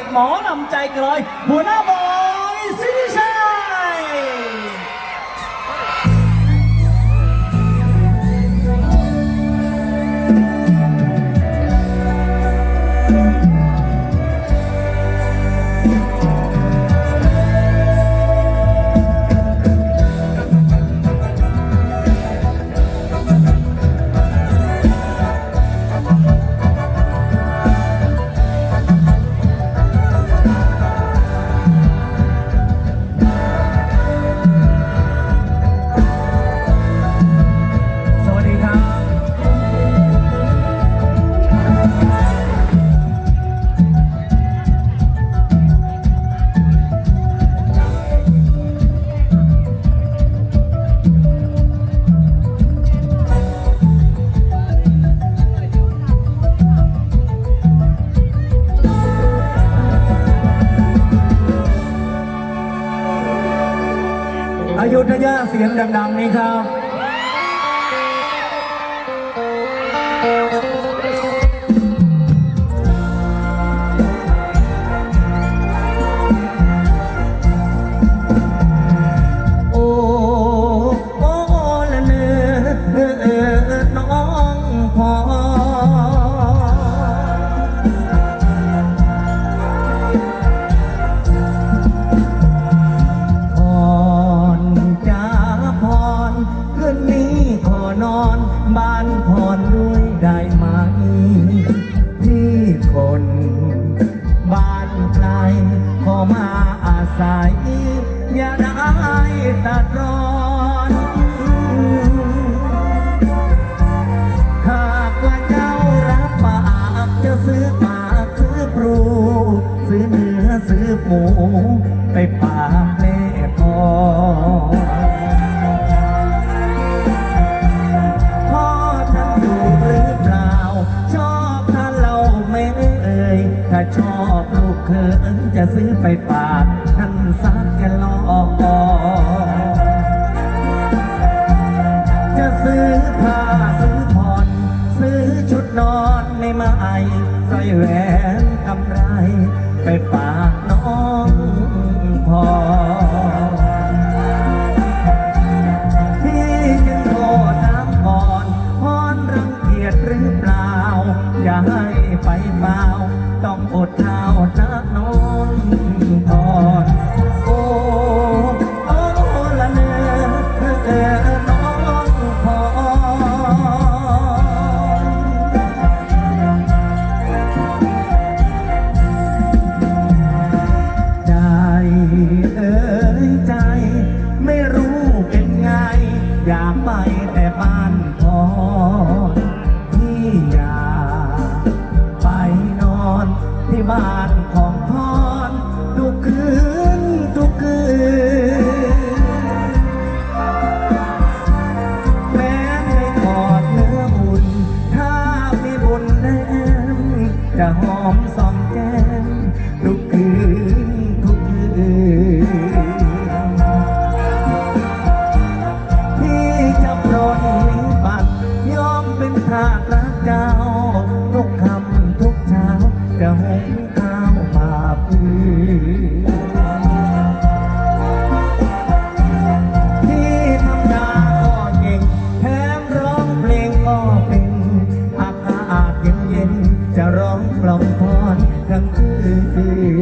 อกหมอลำใจเกลอยหัวหน้าบอ ยุธยาเสียงดัง ๆ นี้ครับ ตัดรอนหากว่าเจ้ารับปากจะซื้อปากซื้อปลูซื้อเนื้อซื้อหมูไปฝากแม่พ่อพ่อ จะซื้อไปฝากท่านสักแกลอจะซื้อผ้าซื้อผ่อน ซื้อชุดนอนในไม้ใส่แหวนกำไร ไปฝากน้องพอที่จึงโทษน้ำก่อนพรรังเกียจหรือเปล่า อย่าให้ไปเปล่าต้องอดข้านะ อยากไปแต่บ้านพอที่อยากไปนอนที่บ้านของพรทุกคืนทุกคืน แม้ไม่กอดเนื้อบุญ ถ้ามีบุญแนมจะหอมสอ จ้าทุกคำทุกเช้าจะหุงข้าวมาปื้ที่ทำนาก็เก่งแถมร้องเพลงก็เป็นอากาศเย็นๆจะร้องกล่อมพรทั้งคืน